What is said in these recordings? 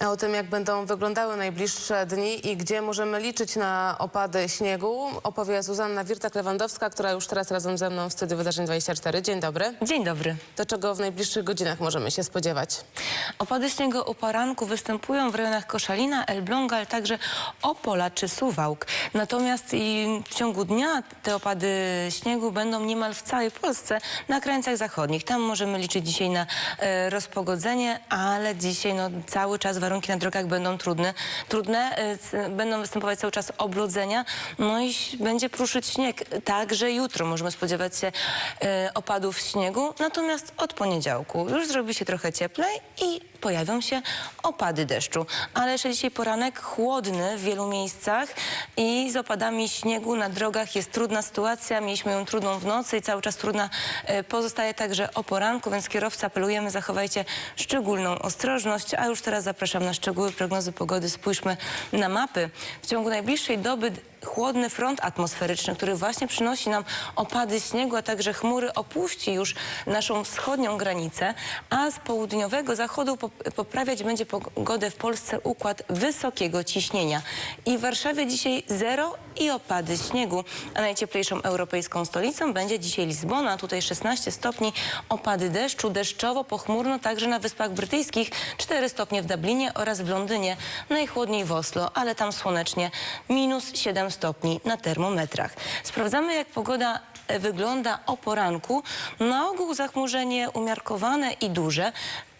A o tym, jak będą wyglądały najbliższe dni i gdzie możemy liczyć na opady śniegu, opowie Zuzanna Wirtak-Lewandowska, która już teraz razem ze mną w studiu Wydarzeń 24. Dzień dobry. Dzień dobry. Do czego w najbliższych godzinach możemy się spodziewać? Opady śniegu o poranku występują w rejonach Koszalina, Elbląga, ale także Opola czy Suwałk. Natomiast i w ciągu dnia te opady śniegu będą niemal w całej Polsce na krańcach zachodnich. Tam możemy liczyć dzisiaj na e, rozpogodzenie, ale dzisiaj no, cały czas warunki na drogach będą trudne. trudne c- będą występować cały czas oblodzenia, no i będzie pruszyć śnieg. Także jutro możemy spodziewać się e, opadów śniegu, natomiast od poniedziałku już zrobi się trochę cieplej i pojawią się opady deszczu. Ale jeszcze dzisiaj poranek chłodny w wielu miejscach i z opadami śniegu na drogach jest trudna sytuacja. Mieliśmy ją trudną w nocy i cały czas trudna e, pozostaje także o poranku, więc kierowcy apelujemy, zachowajcie szczególną ostrożność. A już teraz zapraszam na szczegóły prognozy pogody. Spójrzmy na mapy. W ciągu najbliższej doby chłodny front atmosferyczny, który właśnie przynosi nam opady śniegu, a także chmury opuści już naszą wschodnią granicę, a z południowego zachodu pop- poprawiać będzie pogodę w Polsce układ wysokiego ciśnienia. I w Warszawie dzisiaj zero i opady śniegu, a najcieplejszą europejską stolicą będzie dzisiaj Lizbona, tutaj 16 stopni, opady deszczu, deszczowo, pochmurno także na Wyspach Brytyjskich, 4 stopnie w Dublinie oraz w Londynie, najchłodniej w Oslo, ale tam słonecznie, minus 7 stopni na termometrach. Sprawdzamy jak pogoda e, wygląda o poranku. Na ogół zachmurzenie umiarkowane i duże.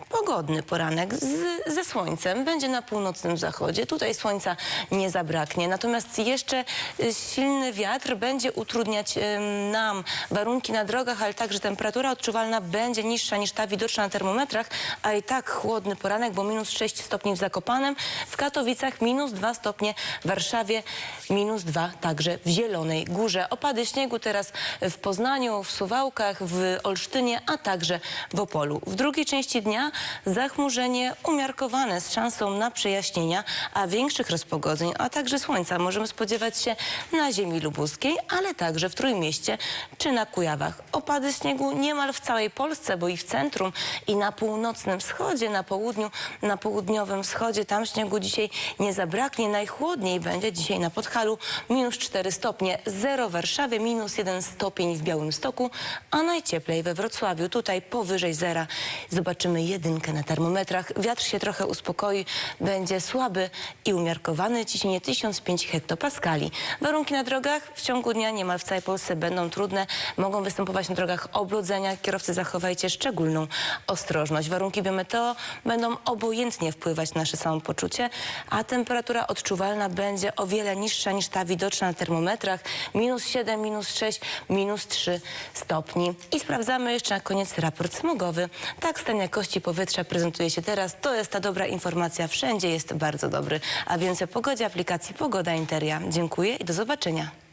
Pogodny poranek z, ze słońcem będzie na północnym zachodzie. Tutaj słońca nie zabraknie. Natomiast jeszcze y, silny wiatr będzie utrudniać ym, nam warunki na drogach, ale także temperatura odczuwalna będzie niższa niż ta widoczna na termometrach, a i tak chłodny poranek, bo minus 6 stopni w Zakopanem, w Katowicach minus 2 stopnie, w Warszawie minus 2 także w Zielonej Górze. Opady śniegu teraz w Poznaniu, w Suwałkach, w Olsztynie, a także w Opolu. W drugiej części dnia zachmurzenie umiarkowane z szansą na przejaśnienia, a większych rozpogodzeń, a także słońca możemy spodziewać się na ziemi lubuskiej, ale także w Trójmieście czy na Kujawach. Opady śniegu niemal w całej Polsce, bo i w centrum, i na północnym wschodzie, na południu, na południowym wschodzie. Tam śniegu dzisiaj nie zabraknie. Najchłodniej będzie dzisiaj na Podhalu minus 4 stopnie, 0 w Warszawie, minus 1 stopień w Białymstoku, a najcieplej we Wrocławiu. Tutaj powyżej zera zobaczymy jedynkę na termometrach. Wiatr się trochę uspokoi, będzie słaby i umiarkowany. Ciśnienie 1005 hektopaskali. Warunki na drogach w ciągu dnia niemal w całej Polsce będą trudne. Mogą występować na drogach oblodzenia. Kierowcy zachowajcie szczególną ostrożność. Warunki biometeo będą obojętnie wpływać na nasze samopoczucie, a temperatura odczuwalna będzie o wiele niższa niż ta widoczna na termometrach. Minus 7, minus 6, minus 3 stopni. I sprawdzamy jeszcze na koniec raport smogowy. Tak stan jakości powietrza prezentuje się teraz. To jest ta dobra informacja. Wszędzie jest bardzo dobry. A więcej o pogodzie aplikacji Pogoda Interia. Dziękuję i do zobaczenia.